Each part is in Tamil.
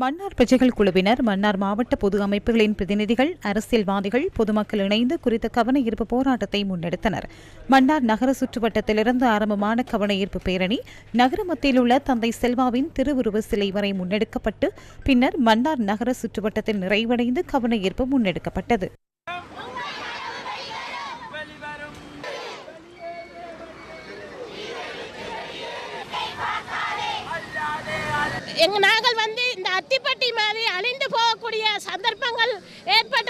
மன்னார் பிரஜைகள் குழுவினர் மன்னார் மாவட்ட பொது அமைப்புகளின் பிரதிநிதிகள் அரசியல்வாதிகள் பொதுமக்கள் இணைந்து குறித்த கவன ஈர்ப்பு போராட்டத்தை முன்னெடுத்தனர். மன்னார் நகர சுற்றுவட்டத்திலிருந்து ஆரம்பமான கவன ஈர்ப்பு பேரணி நகர மத்தியில் உள்ள தந்தை செல்வாவின் திருவுருவ சிலை வரை முன்னெடுக்கப்பட்டு பின்னர் மன்னார் நகர சுற்றுவட்டத்தில் நிறைவடைந்து கவன ஈர்ப்பு முன்னெடுக்கப்பட்டது. எங்க நாங்கள் வந்து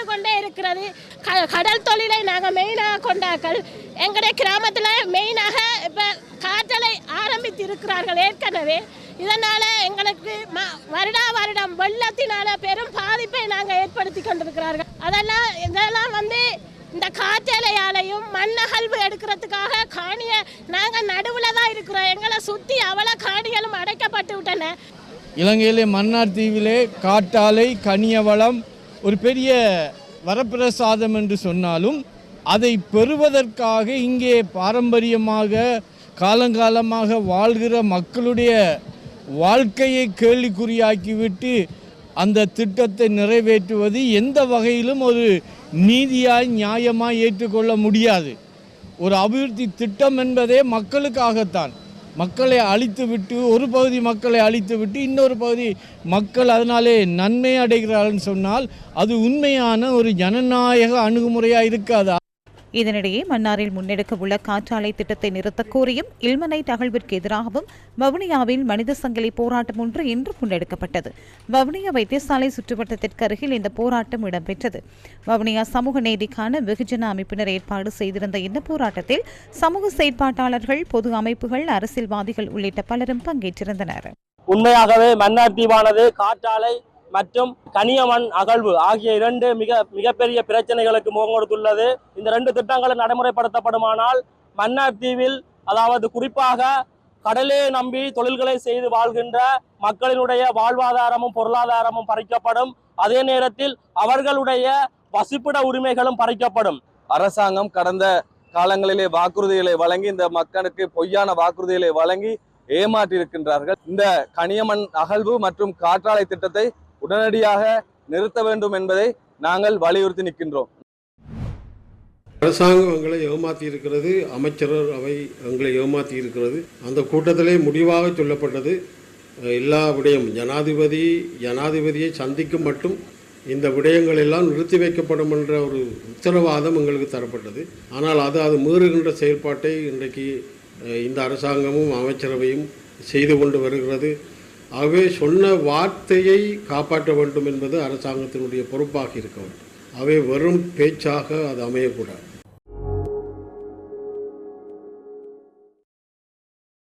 கொண்டே இருக்கிறது. க- கடல் தொழிலை நாங்கள் மெயினாக கொண்டாக்கள் எங்களுடைய கிராமத்தில் மெயினாக இப்போ காற்றலை ஆரம்பித்து இருக்கிறார்கள் ஏற்கனவே. இதனால் எங்களுக்கு ம வருடா வருடம் வெள்ளத்தினால பெரும் பாதிப்பை நாங்கள் ஏற்படுத்தி கொண்டிருக்கிறார்கள். அதெல்லாம் இதெல்லாம் வந்து இந்த காற்றலையாலையும் மண்ணகழ்வு எடுக்கிறதுக்காக காணியை நாங்கள் நடுவில் தான் இருக்கிறோம். எங்களை சுற்றி அவ்வளோ காணிகளும் அடைக்கப்பட்டு விட்டன. இலங்கையிலே மன்னார் தீவிலே காட்டாலை கனியவளம் ஒரு பெரிய வரப்பிரசாதம் என்று சொன்னாலும் அதை பெறுவதற்காக இங்கே பாரம்பரியமாக காலங்காலமாக வாழ்கிற மக்களுடைய வாழ்க்கையை கேள்விக்குறியாக்கிவிட்டு அந்த திட்டத்தை நிறைவேற்றுவது எந்த வகையிலும் ஒரு நீதியாய் நியாயமாய் ஏற்றுக்கொள்ள முடியாது. ஒரு அபிவிருத்தி திட்டம் என்பதே மக்களுக்காகத்தான். மக்களை அழித்து விட்டு ஒரு பகுதி மக்களை அழித்து விட்டு இன்னொரு பகுதி மக்கள் அதனாலே நன்மை அடைகிறார்கள் சொன்னால் அது உண்மையான ஒரு ஜனநாயக அணுகுமுறையாக இருக்காது? இதனிடையே மன்னாரில் முன்னெடுக்க உள்ள காற்றாலை திட்டத்தை நிறுத்தக் கோரியும் இல்மனைட் அகழ்விற்கு எதிராகவும் வவுனியாவில் மனித சங்கிலி போராட்டம் ஒன்று இன்று முன்னெடுக்கப்பட்டது. வவுனியா வைத்தியசாலை சுற்றுவட்டத்திற்கு அருகில் இந்த போராட்டம் இடம்பெற்றது. வவுனியா சமூக நீதிக்கான வெகுஜன அமைப்பினர் ஏற்பாடு செய்திருந்த இந்த போராட்டத்தில் சமூக செயற்பாட்டாளர்கள் பொது அமைப்புகள் அரசியல்வாதிகள் உள்ளிட்ட பலரும் பங்கேற்றிருந்தனர். உண்மையாகவே மன்னார் தீவானது காற்றாலை மற்றும் கனியமண் அகழ்வு ஆகிய இரண்டு மிக மிகப்பெரிய பிரச்சனைகளுக்கு முகம் கொடுத்துள்ளது. இந்த ரெண்டு திட்டங்களும் நடைமுறைப்படுத்தப்படுமானால் மன்னார் தீவில் அதாவது குறிப்பாக கடலே நம்பி தொழில்களை செய்து வாழ்கின்ற மக்களினுடைய வாழ்வாதாரமும் பொருளாதாரமும் பறிக்கப்படும். அதே நேரத்தில் அவர்களுடைய வசிப்பிட உரிமைகளும் பறிக்கப்படும். அரசாங்கம் கடந்த காலங்களிலே வாக்குறுதிகளை வழங்கி இந்த மக்களுக்கு பொய்யான வாக்குறுதிகளை வழங்கி ஏமாற்றியிருக்கின்றார்கள். இந்த கனியமண் அகழ்வு மற்றும் காற்றாலை திட்டத்தை உடனடியாக நிறுத்த வேண்டும் என்பதை நாங்கள் வலியுறுத்தி நிற்கின்றோம். அரசாங்கம் எங்களை ஏமாற்றி இருக்கிறது அமைச்சர் அவை எங்களை ஏமாற்றி இருக்கிறது. அந்த கூட்டத்திலே முடிவாக சொல்லப்பட்டது எல்லா விடயம் ஜனாதிபதி ஜனாதிபதியை சந்திக்கும் மட்டும் இந்த விடயங்கள் எல்லாம் நிறுத்தி வைக்கப்படும் என்ற ஒரு உத்தரவாதம் எங்களுக்கு தரப்பட்டது. ஆனால் அது அது மீறுகின்ற செயல்பாட்டை இன்றைக்கு இந்த அரசாங்கமும் அமைச்சரவையும் செய்து கொண்டு வருகிறது. ஆகவே சொன்ன வார்த்தையை காப்பாற்ற வேண்டும் என்பது அரசாங்கத்தினுடைய பொறுப்பாக இருக்க வேண்டும். அவை வெறும் பேச்சாக அது அமையக்கூடாது.